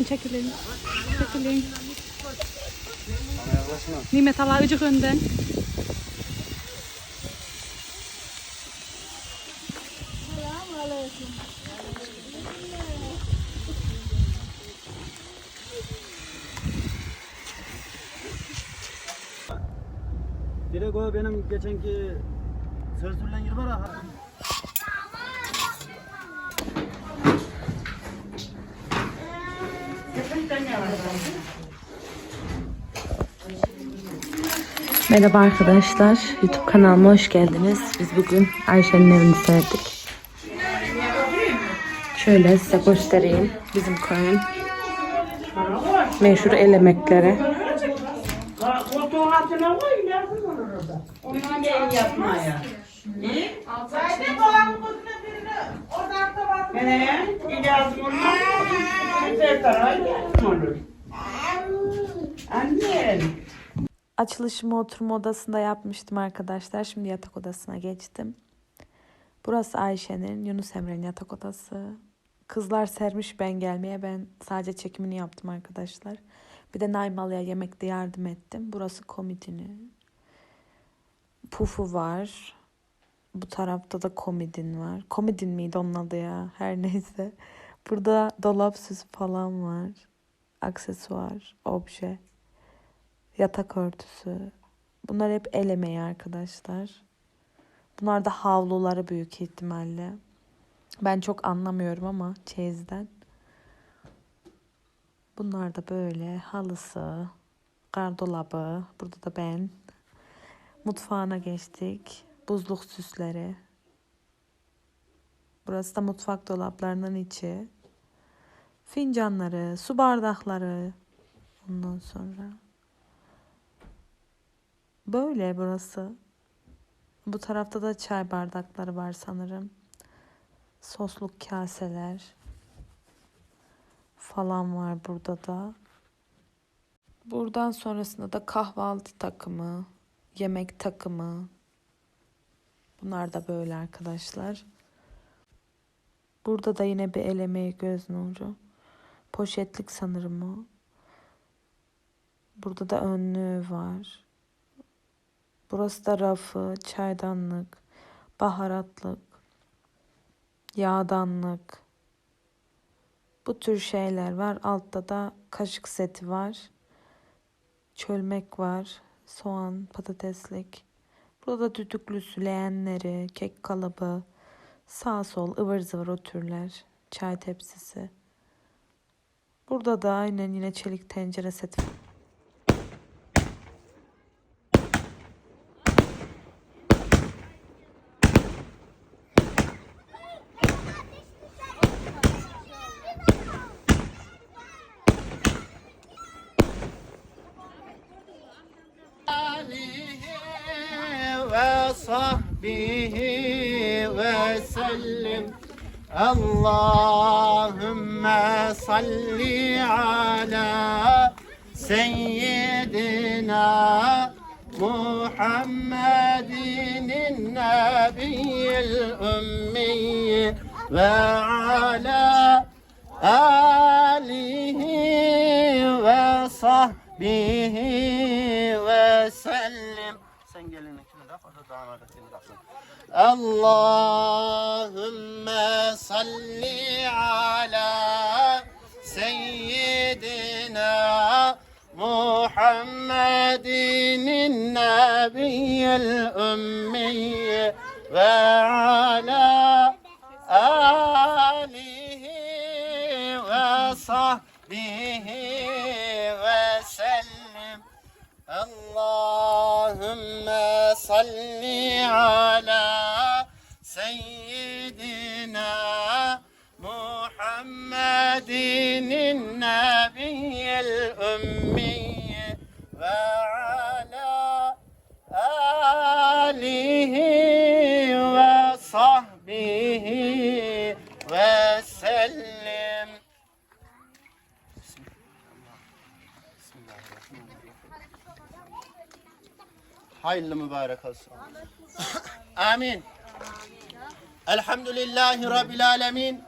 Arkamdan çekilin. Çekilin. Nimet Allah ıcık önden. Direkt o benim geçenki sözlülen yer var ha. Merhaba arkadaşlar, YouTube kanalıma hoş geldiniz. Biz bugün Ayşe'nin evini serdik. Şöyle size göstereyim bizim köyün meşhur el emekleri. Koltuğun Açılışımı oturma odasında yapmıştım arkadaşlar. Şimdi yatak odasına geçtim. Burası Ayşe'nin, Yunus Emre'nin yatak odası. Kızlar sermiş ben gelmeye. Ben sadece çekimini yaptım arkadaşlar. Bir de Naymalı'ya yemekte yardım ettim. Burası komodini. Pufu var. Bu tarafta da komodin var. Komodin miydi onun adı ya? Her neyse. Burada dolap süsü falan var. Aksesuar, obje. Yatak örtüsü. Bunlar hep el emeği arkadaşlar. Bunlar da havluları büyük ihtimalle. Ben çok anlamıyorum ama çeyizden. Bunlar da böyle halısı, gardolabı. Burada da ben. Mutfağına geçtik. Buzluk süsleri. Burası da mutfak dolaplarının içi. Fincanları, su bardakları. Ondan sonra Böyle burası. Bu tarafta da çay bardakları var sanırım. Sosluk kaseler falan var burada da. Buradan sonrasında da kahvaltı takımı, yemek takımı. Bunlar da böyle arkadaşlar. Burada da yine bir el emeği göz nuru. Poşetlik sanırım o. Burada da önlüğü var. Burası da rafı, çaydanlık, baharatlık, yağdanlık. Bu tür şeyler var. Altta da kaşık seti var. Çölmek var. Soğan, patateslik. Burada düdüklüsü, leğenleri, kek kalıbı, sağ sol ıvır zıvır o türler. Çay tepsisi. Burada da aynen yine çelik tencere seti Allahümme salli ala seyyidina Muhammedin nebiyyil ümmi ve ala alihi ve sahbihi ve sellim. Sen gelinlikini tak, o da damadetini taksın. Allahümme salli ala seyyidina Muhammedin nebiyyil ümmi ve ala alihi ve sahbihi. Allahümme salli ala seyyidina Muhammedin nebiyyil ümmi ve ala hayırlı mübarek olsun. Amin. Elhamdülillahi Rabbil alemin.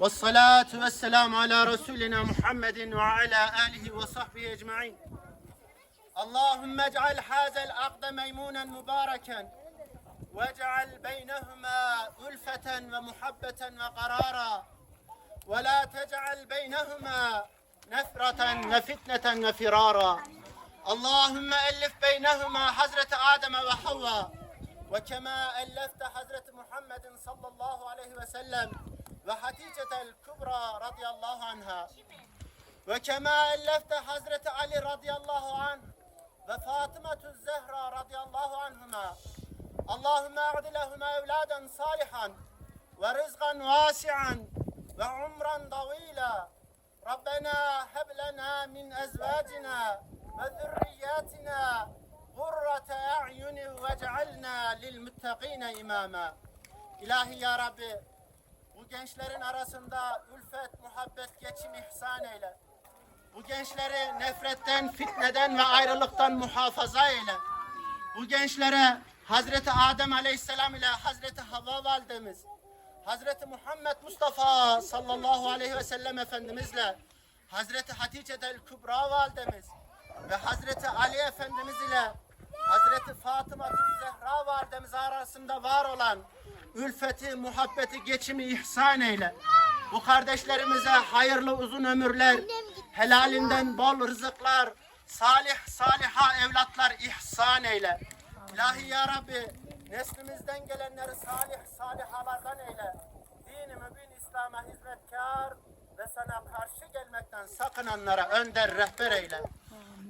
Ve salatu ve selamu ala Resulina Muhammedin ve ala alihi ve sahbihi ecma'in. اللهم اجعل هذا العقد ميمونا مباركا واجعل بينهما ألفة ومحبة وقرارا ولا تجعل بينهما نفرة وفتنة وفرارا Allahümme ellif beynehuma Hazreti Adem'e ve Havva ve kema ellefte Hazreti Muhammedin sallallahu aleyhi ve sellem ve Hatice'tel Kübra radıyallahu anha ve kema ellefte Hazreti Ali radıyallahu anh ve Fatıma Zehra radıyallahu anhuma. Allahümme a'di lehume evladen salihan ve rızgan vasi'an ve umran davila Rabbena heb min ezvacina وذرياتنا قرة أعين واجعلنا للمتقين إماما İlahi ya Rabbi bu gençlerin arasında ülfet, muhabbet, geçim ihsan eyle. Bu gençleri nefretten, fitneden ve ayrılıktan muhafaza eyle. Bu gençlere Hazreti Adem Aleyhisselam ile Hazreti Havva validemiz, Hazreti Muhammed Mustafa sallallahu aleyhi ve sellem Efendimizle Hazreti Hatice del Kübra validemiz ve Hazreti Ali Efendimiz ile Hazreti Fatıma Zehra validemiz arasında var olan ülfeti, muhabbeti, geçimi ihsan eyle. Bu kardeşlerimize hayırlı uzun ömürler, helalinden bol rızıklar, salih saliha evlatlar ihsan eyle. İlahi ya Rabbi neslimizden gelenleri salih salihalardan eyle. Dini mübin İslam'a hizmetkar ve sana karşı gelmekten sakınanlara önder rehber eyle.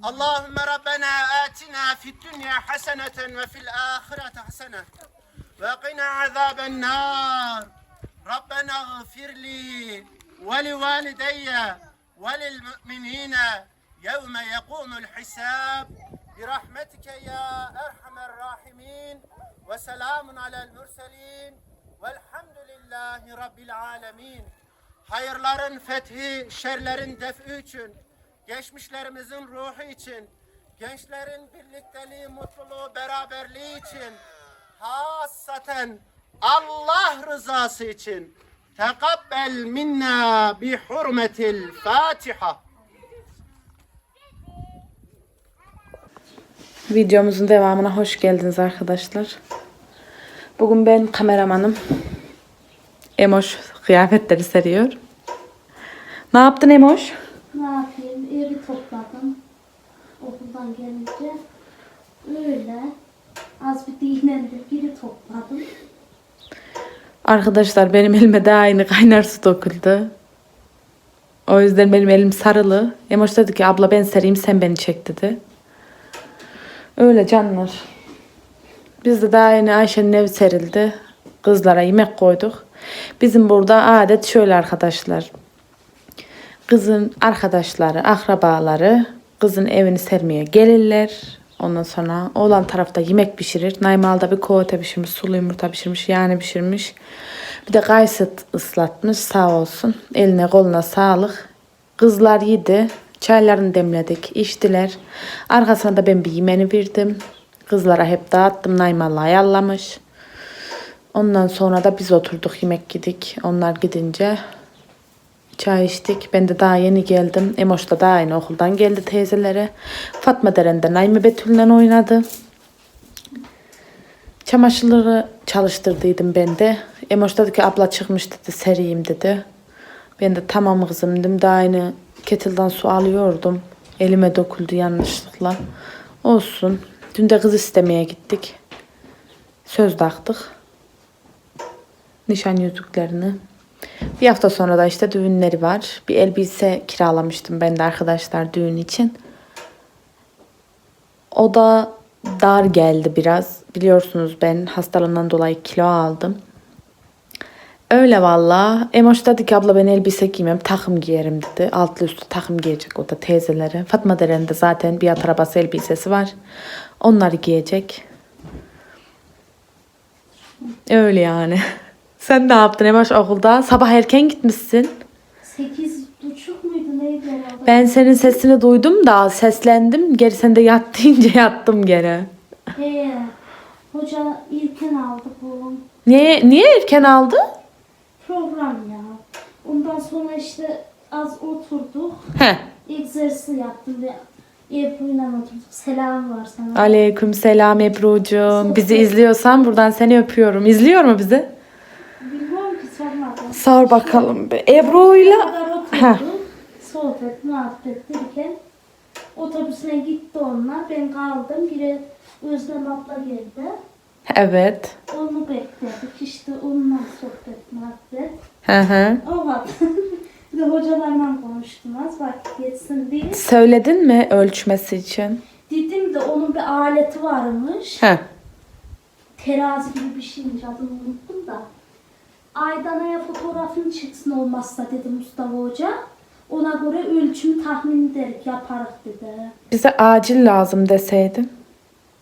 اللهم ربنا آتنا في الدنيا حسنة وفي الآخرة حسنة وقنا عذاب النار. ربنا اغفر لي ولوالدي وللمؤمنين يوم يقوم الحساب. برحمتك يا أرحم الراحمين. وسلام على المرسلين. والحمد لله رب العالمين. Hayırların فتحي şerlerin defi için geçmişlerimizin ruhu için, gençlerin birlikteliği, mutluluğu, beraberliği için, hassaten Allah rızası için tekabbel minna bi hurmetil Fatiha. Videomuzun devamına hoş geldiniz arkadaşlar. Bugün ben kameramanım. Emoş kıyafetleri seriyor. Ne yaptın Emoş? Ne yapayım? Evi topladım. Okuldan gelince. Öyle. Az bir dinlendim. Geri topladım. Arkadaşlar benim elime de aynı kaynar su döküldü. O yüzden benim elim sarılı. Emoş dedi ki abla ben sereyim sen beni çek dedi. Öyle canlar. Biz de daha yeni Ayşe'nin evi serildi. Kızlara yemek koyduk. Bizim burada adet şöyle arkadaşlar. Kızın arkadaşları, akrabaları kızın evini sermeye gelirler. Ondan sonra oğlan tarafta yemek pişirir. Naymal da bir kovete pişirmiş, sulu yumurta pişirmiş, yani pişirmiş. Bir de kayısı ıslatmış sağ olsun. Eline koluna sağlık. Kızlar yedi. Çaylarını demledik, içtiler. Arkasına da ben bir yemeni verdim. Kızlara hep dağıttım. Naymal'la ayarlamış. Ondan sonra da biz oturduk yemek yedik. Onlar gidince çay içtik. Ben de daha yeni geldim. Emoş da daha aynı okuldan geldi teyzelere. Fatma Deren de Naime Betül'le oynadı. Çamaşırları çalıştırdıydım ben de. Emoş dedi ki abla çıkmış dedi sereyim dedi. Ben de tamam kızım dedim. Daha aynı kettle'dan su alıyordum. Elime döküldü yanlışlıkla. Olsun. Dün de kız istemeye gittik. Söz taktık. Nişan yüzüklerini. Bir hafta sonra da işte düğünleri var. Bir elbise kiralamıştım ben de arkadaşlar düğün için. O da dar geldi biraz. Biliyorsunuz ben hastalığından dolayı kilo aldım. Öyle valla. Emoş dedi ki abla ben elbise giymem takım giyerim dedi. Altlı üstü takım giyecek o da teyzeleri. Fatma Deren'de zaten bir at arabası elbisesi var. Onları giyecek. Öyle yani. Sen ne yaptın Emoş okulda? Sabah erken gitmişsin. Sekiz buçuk muydu neydi herhalde? Ben senin sesini duydum da seslendim. Geri sen de yat deyince yattım gene. He. Hoca ilken aldı bu Niye, niye erken aldı? program ya. Ondan sonra işte az oturduk. He. Egzersiz yaptım ve Ebru'yla oturduk. Selam var sana. Aleyküm selam Ebru'cum. Bizi izliyorsan buradan seni öpüyorum. İzliyor mu bizi? Sor bakalım. be. Ebru'yla Heh. oturduk. Sohbet, muhabbet derken otobüsüne gitti onlar. Ben kaldım. Biri Özlem abla geldi. Evet. Onu bekledik. İşte onunla sohbet, muhabbet. Hı hı. O var. bir de hocalarla konuştum az vakit geçsin diye. Söyledin mi ölçmesi için? Dedim de onun bir aleti varmış. He. Terazi gibi bir şeymiş adını unuttum da. Aydana'ya fotoğrafın çıksın olmazsa dedi Mustafa Hoca. Ona göre ölçüm tahmin ederek yaparız dedi. Bize acil lazım deseydin.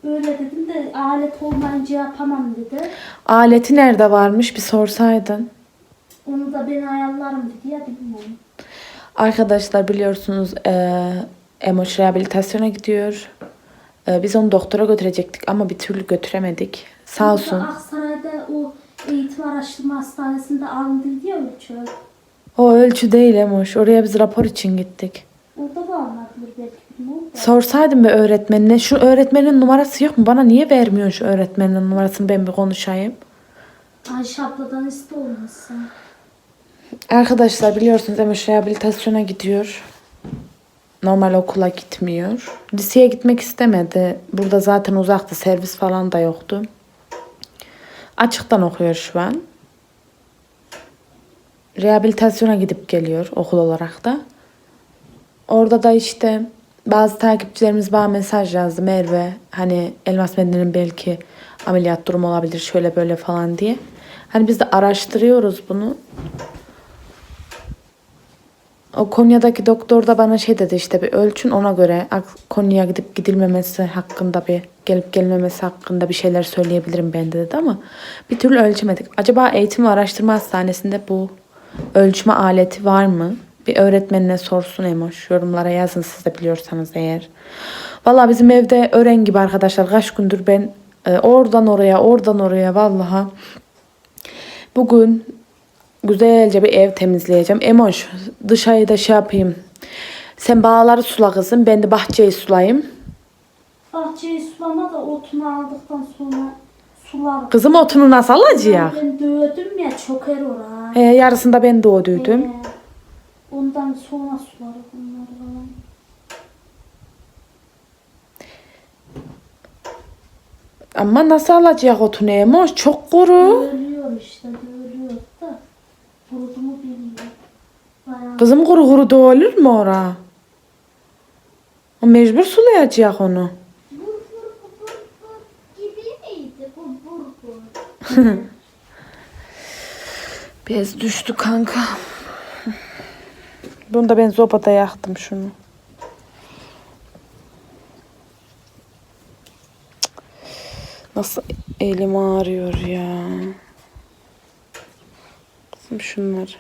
Öyle dedim de alet olmayınca yapamam dedi. Aleti nerede varmış bir sorsaydın. Onu da ben ayarlarım dedi ya bilmiyorum. Arkadaşlar biliyorsunuz eee Emoş rehabilitasyona gidiyor. Eee, biz onu doktora götürecektik ama bir türlü götüremedik. Sağ olsun. Aksaray'da o eğitim araştırma hastanesinde alındıydı ya ölçü. O ölçü değil Emoş. Oraya biz rapor için gittik. Orada da alınabilir belki bilmiyorum da. Sorsaydım bir öğretmenine. Şu öğretmenin numarası yok mu? Bana niye vermiyorsun şu öğretmenin numarasını ben bir konuşayım. Ayşe abladan iste olmasın. Arkadaşlar biliyorsunuz Emoş rehabilitasyona gidiyor. Normal okula gitmiyor. Liseye gitmek istemedi. Burada zaten uzaktı. Servis falan da yoktu. Açıktan okuyor şu an. Rehabilitasyona gidip geliyor okul olarak da. Orada da işte bazı takipçilerimiz bana mesaj yazdı. Merve hani Elmas Medine'nin belki ameliyat durumu olabilir şöyle böyle falan diye. Hani biz de araştırıyoruz bunu. O Konya'daki doktor da bana şey dedi işte bir ölçün ona göre Konya'ya gidip gidilmemesi hakkında bir gelip gelmemesi hakkında bir şeyler söyleyebilirim ben de dedi ama bir türlü ölçemedik. Acaba eğitim ve araştırma hastanesinde bu ölçme aleti var mı? Bir öğretmenine sorsun Emoş. Yorumlara yazın siz de biliyorsanız eğer. Valla bizim evde öğren gibi arkadaşlar kaç gündür ben e, oradan oraya oradan oraya vallaha bugün güzelce bir ev temizleyeceğim. Emoş dışarıyı da şey yapayım. Sen bağları sula kızım. Ben de bahçeyi sulayayım. Bahçeyi sulama da otunu aldıktan sonra sular. Kızım otunu nasıl alacağız? Ben dövdüm ya çoker ora. He, yarısında ben doğduydum. Ee, ondan sonra suları bunları falan. Ama nasıl alacağız otunu Emoş? Çok kuru. Dövülüyor işte da. Kurudu mu bilmiyorum. Bayağı Kızım kuru kuru da olur mu ora? Mecbur sulayacak onu. Bur bur bur bur gibi miydi bu bur bur? Bez düştü kanka. Bunu da ben sobada yaktım şunu. Nasıl elim ağrıyor ya. Kızım şunları.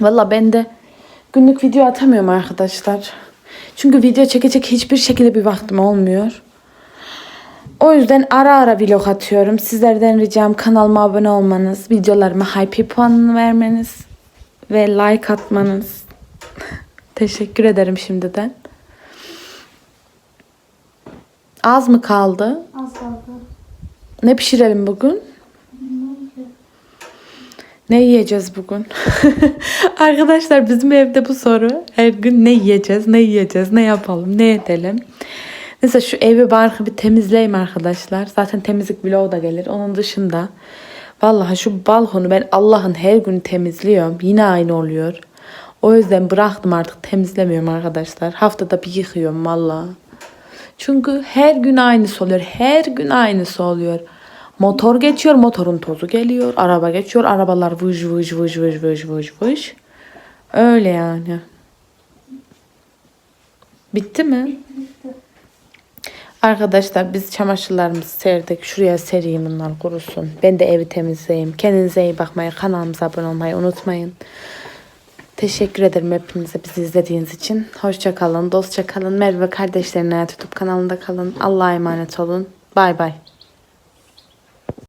Valla ben de günlük video atamıyorum arkadaşlar. Çünkü video çekecek hiçbir şekilde bir vaktim olmuyor. O yüzden ara ara vlog atıyorum. Sizlerden ricam kanalıma abone olmanız, videolarıma hype puanını vermeniz ve like atmanız. Teşekkür ederim şimdiden. Az mı kaldı? Az kaldı. Ne pişirelim bugün? Ne yiyeceğiz bugün? Arkadaşlar bizim evde bu soru. Her gün ne yiyeceğiz, ne yiyeceğiz, ne yapalım, ne edelim. Neyse şu evi barkı bir temizleyeyim arkadaşlar. Zaten temizlik vlogu da gelir. Onun dışında vallahi şu balkonu ben Allah'ın her gün temizliyorum. Yine aynı oluyor. O yüzden bıraktım artık temizlemiyorum arkadaşlar. Haftada bir yıkıyorum vallahi. Çünkü her gün aynısı oluyor. Her gün aynısı oluyor. Motor geçiyor, motorun tozu geliyor. Araba geçiyor, arabalar vıj vıj vıj vıj vıj vıj vıj. Öyle yani. Bitti mi? Arkadaşlar biz çamaşırlarımızı serdik. Şuraya sereyim bunlar kurusun. Ben de evi temizleyeyim. Kendinize iyi bakmayı, kanalımıza abone olmayı unutmayın. Teşekkür ederim hepinize bizi izlediğiniz için. Hoşça kalın, dostça kalın. Merve kardeşlerin hayat YouTube kanalında kalın. Allah'a emanet olun. Bay bay.